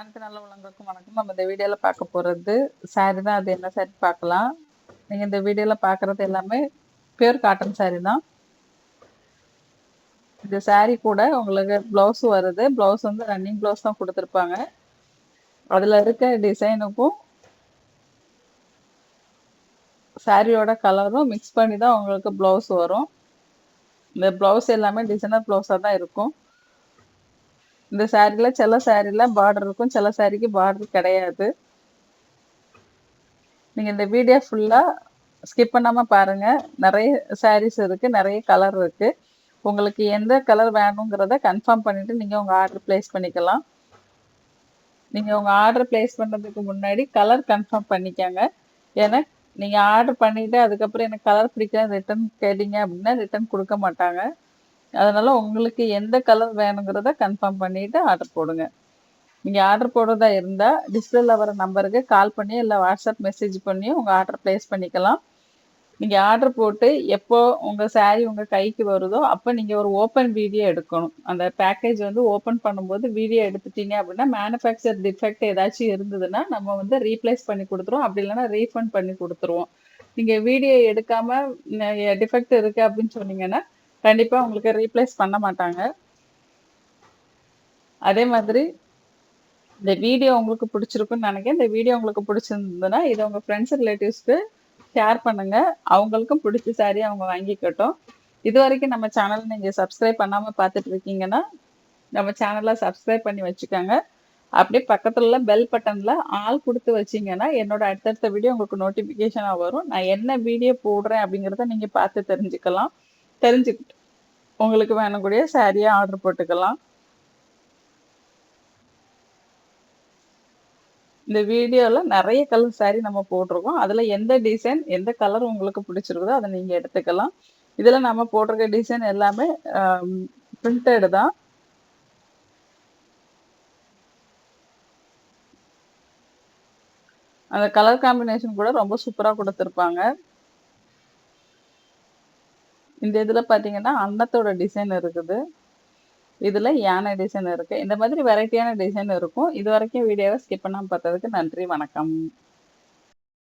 அனைத்து நல்ல உள்ளங்களுக்கும் வணக்கம். நம்ம இந்த வீடியோவில் பார்க்க போகிறது சாரி தான். அது என்ன சாரி பார்க்கலாம். நீங்கள் இந்த வீடியோவில் பார்க்குறது எல்லாமே பியூர் காட்டன் சாரி தான். இந்த சாரி கூட உங்களுக்கு ப்ளவுஸ் வருது. ப்ளவுஸ் வந்து ரன்னிங் ப்ளவுஸ் தான் கொடுத்துருப்பாங்க. அதில் இருக்க டிசைனுக்கும் சாரியோட கலரும் மிக்ஸ் பண்ணி தான் உங்களுக்கு ப்ளவுஸ் வரும். இந்த ப்ளவுஸ் எல்லாமே டிசைனர் ப்ளவுஸாக தான் இருக்கும். இந்த சாரியில் சில சாரியில் பார்டர் இருக்கும். சில சாரிக்கு பார்டர் கிடையாது. நீங்கள் இந்த வீடியோ ஃபுல்லாக ஸ்கிப் பண்ணாமல் பாருங்கள் நிறைய சாரீஸ் இருக்குது நிறைய கலர் இருக்குது உங்களுக்கு எந்த கலர் வேணுங்கிறத கன்ஃபார்ம் பண்ணிவிட்டு நீங்கள் உங்கள் ஆர்டர் ப்ளேஸ் பண்ணிக்கலாம். நீங்கள் உங்கள் ஆர்டர் ப்ளேஸ் பண்ணுறதுக்கு முன்னாடி கலர் கன்ஃபார்ம் பண்ணிக்கோங்க. ஏன்னா நீங்கள் ஆர்டர் பண்ணிவிட்டு அதுக்கப்புறம் எனக்கு கலர் பிடிக்கல ரிட்டன் கேட்டீங்க அப்படின்னா ரிட்டன் கொடுக்க மாட்டாங்க. அதனால உங்களுக்கு எந்த கலர் வேணுங்கிறத கன்ஃபார்ம் பண்ணிட்டு ஆர்டர் போடுங்க. நீங்கள் ஆர்டர் போடுறதா இருந்தால் டிஸ்பிளேல வர நம்பருக்கு கால் பண்ணி இல்லை வாட்ஸ்அப் மெசேஜ் பண்ணி உங்கள் ஆர்டர் ப்ளேஸ் பண்ணிக்கலாம். நீங்கள் ஆர்டர் போட்டு எப்போ உங்கள் சாரீ உங்கள் கைக்கு வருதோ அப்போ நீங்கள் ஒரு ஓப்பன் வீடியோ எடுக்கணும். அந்த பேக்கேஜ் வந்து ஓப்பன் பண்ணும்போது வீடியோ எடுத்துட்டீங்க அப்படின்னா மேனுஃபேக்சர் டிஃபெக்ட் ஏதாச்சும் இருந்ததுன்னா நம்ம வந்து ரீப்ளேஸ் பண்ணி கொடுத்துருவோம். அப்படி இல்லைன்னா ரீஃபண்ட் பண்ணி கொடுத்துருவோம். நீங்கள் வீடியோ எடுக்காமல் டிஃபெக்ட் இருக்குது அப்படின்னு சொன்னீங்கன்னா கண்டிப்பாக உங்களுக்கு ரீப்ளேஸ் பண்ண மாட்டாங்க. அதே மாதிரி இந்த வீடியோ உங்களுக்கு பிடிச்சிருக்குன்னு நினைக்கிறேன். இந்த வீடியோ உங்களுக்கு பிடிச்சிருந்ததுன்னா இதை உங்கள் ஃப்ரெண்ட்ஸ் ரிலேட்டிவ்ஸ்க்கு ஷேர் பண்ணுங்கள் அவங்களுக்கும் பிடிச்ச சாரி அவங்க வாங்கிக்கட்டும். இது வரைக்கும் நம்ம சேனல் நீங்கள் சப்ஸ்கிரைப் பண்ணாமல் பார்த்துட்டு இருக்கீங்கன்னா நம்ம சேனலை சப்ஸ்கிரைப் பண்ணி வச்சுக்கோங்க. அப்படியே பக்கத்துல உள்ள பெல் பட்டன்ல ஆள் கொடுத்து வச்சிங்கன்னா என்னோட அடுத்தடுத்த வீடியோ உங்களுக்கு நோட்டிஃபிகேஷனாக வரும். நான் என்ன வீடியோ போடுறேன் அப்படிங்கிறத நீங்கள் பார்த்து தெரிஞ்சுக்கலாம். தெரிஞ்சுக்கிட்டு. உங்களுக்கு வேணக்கூடிய சாரியை ஆர்டர் போட்டுக்கலாம். இந்த வீடியோவில் நிறைய கலர் சாரீ நம்ம போட்டிருக்கோம். அதில் எந்த டிசைன் எந்த கலர் உங்களுக்கு பிடிச்சிருக்குதோ அதை நீங்கள் எடுத்துக்கலாம். இதில் நம்ம போட்டிருக்க டிசைன் எல்லாமே பிரிண்டடு தான். அந்த கலர் காம்பினேஷன் கூட ரொம்ப சூப்பராக கொடுத்துருப்பாங்க. இந்த இதில் பார்த்தீங்கன்னா அன்னத்தோட டிசைன் இருக்குது. இதில் யானை டிசைன் இருக்குது இந்த மாதிரி வெரைட்டியான டிசைன் இருக்கும். இது வரைக்கும் வீடியோவை ஸ்கிப் பண்ணாமல் பார்த்ததுக்கு நன்றி வணக்கம்.